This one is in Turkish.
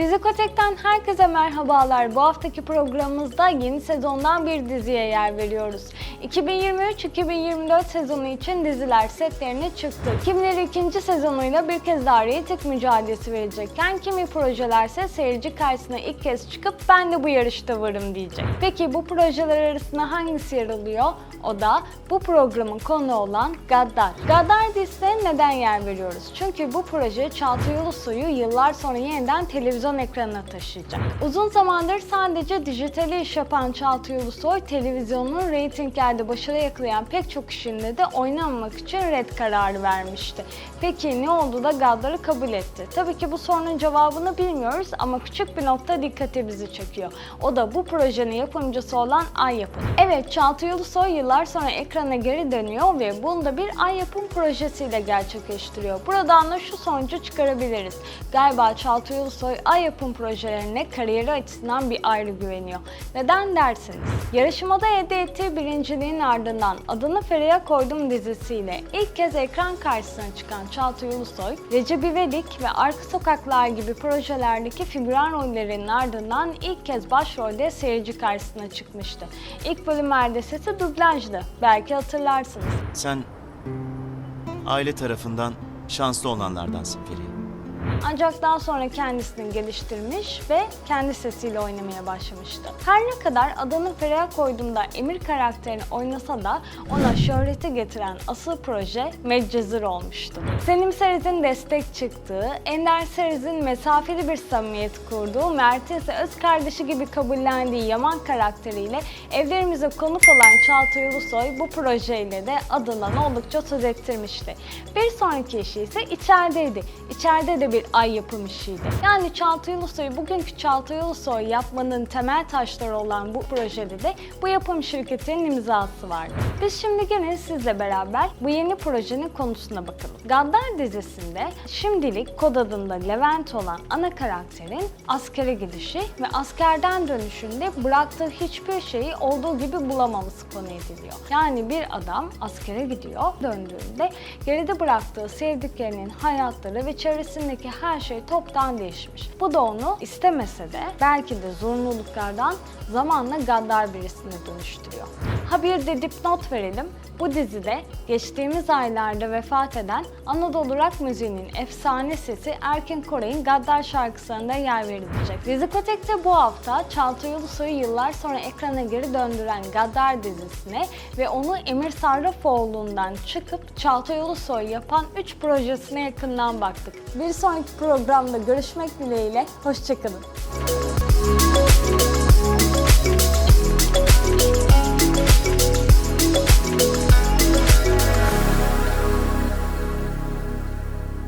Dizikotek'ten herkese merhabalar. Bu haftaki programımızda yeni sezondan bir diziye yer veriyoruz. 2023-2024 sezonu için diziler setlerine çıktı. Kimileri ikinci sezonuyla bir kez daha reyting mücadelesi verecekken kimi projelerse seyirci karşısına ilk kez çıkıp ben de bu yarışta varım diyecek. Peki bu projeler arasında hangisi yer alıyor? O da bu programın konu olan Gaddar. Gaddar dizisine neden yer veriyoruz? Çünkü bu proje Çağatay Ulusoy'u yıllar sonra yeniden televizyon ekranına taşıyacak. Uzun zamandır sadece dijitali iş yapan Çağatay Ulusoy, televizyonun reytinglerde başarı yakalayan pek çok işinde de oynamamak için red kararı vermişti. Peki ne oldu da Gaddar'ı kabul etti? Tabii ki bu sorunun cevabını bilmiyoruz ama küçük bir nokta dikkatimizi çekiyor. O da bu projenin yapımcısı olan Ay Yapım. Evet Çağatay Ulusoy yıllar sonra ekrana geri dönüyor ve bunu da bir Ay Yapım projesiyle gerçekleştiriyor. Buradan da şu sonucu çıkarabiliriz. Galiba Çağatay Ulusoy Ay Yapım projelerine kariyeri açısından bir ayrı güveniyor. Neden dersiniz? Yarışmada elde ettiği birinciliğin ardından adını Feriha Koydum dizisiyle ilk kez ekran karşısına çıkan Çağatay Ulusoy, Recep İvedik ve Arka Sokaklar gibi projelerdeki figüran rollerinin ardından ilk kez başrolde seyirci karşısına çıkmıştı. İlk bölümlerde sesi dublajdı. Belki hatırlarsınız. Sen aile tarafından şanslı olanlardansın Feriha. Ancak daha sonra kendisini geliştirmiş ve kendi sesiyle oynamaya başlamıştı. Her ne kadar adını Feriha koyduğumda Emir karakterini oynasa da ona şöhreti getiren asıl proje Medcezir olmuştu. Selim Seriz'in destek çıktığı, Ender Seriz'in mesafeli bir samimiyet kurduğu, Mert'in ise öz kardeşi gibi kabullendiği Yaman karakteriyle evlerimize konuk olan Çağatay Ulusoy bu projeyle de adından oldukça söz ettirmişti. Bir sonraki işi ise içerideydi. İçeride de bir ay yapım işiydi. Yani Çağatay Ulusoy'u bugünkü Çağatay Ulusoy yapmanın temel taşları olan bu projede de bu yapım şirketinin imzası vardı. Biz şimdi gene sizle beraber bu yeni projenin konusuna bakalım. Gaddar dizisinde şimdilik kod adında Levent olan ana karakterin askere gidişi ve askerden dönüşünde bıraktığı hiçbir şeyi olduğu gibi bulamaması konu ediliyor. Yani bir adam askere gidiyor, döndüğünde geride bıraktığı sevdiklerinin hayatları ve çevresindeki her şey toptan değişmiş. Bu da onu istemese de belki de zorunluluklardan zamanla gaddar birisine dönüştürüyor. Ha bir de dipnot verelim. Bu dizide geçtiğimiz aylarda vefat eden Anadolu rock müziğinin efsane sesi Erkin Koray'ın Gaddar şarkılarında yer verilecek. Dizikotek'te bu hafta Çağatay Ulusoy'u yıllar sonra ekrana geri döndüren Gaddar dizisine ve onu Emir Sarrafoğlu'ndan çıkıp Çağatay Ulusoy yapan 3 projesine yakından baktık. Bir sonraki programda görüşmek dileğiyle, hoşçakalın.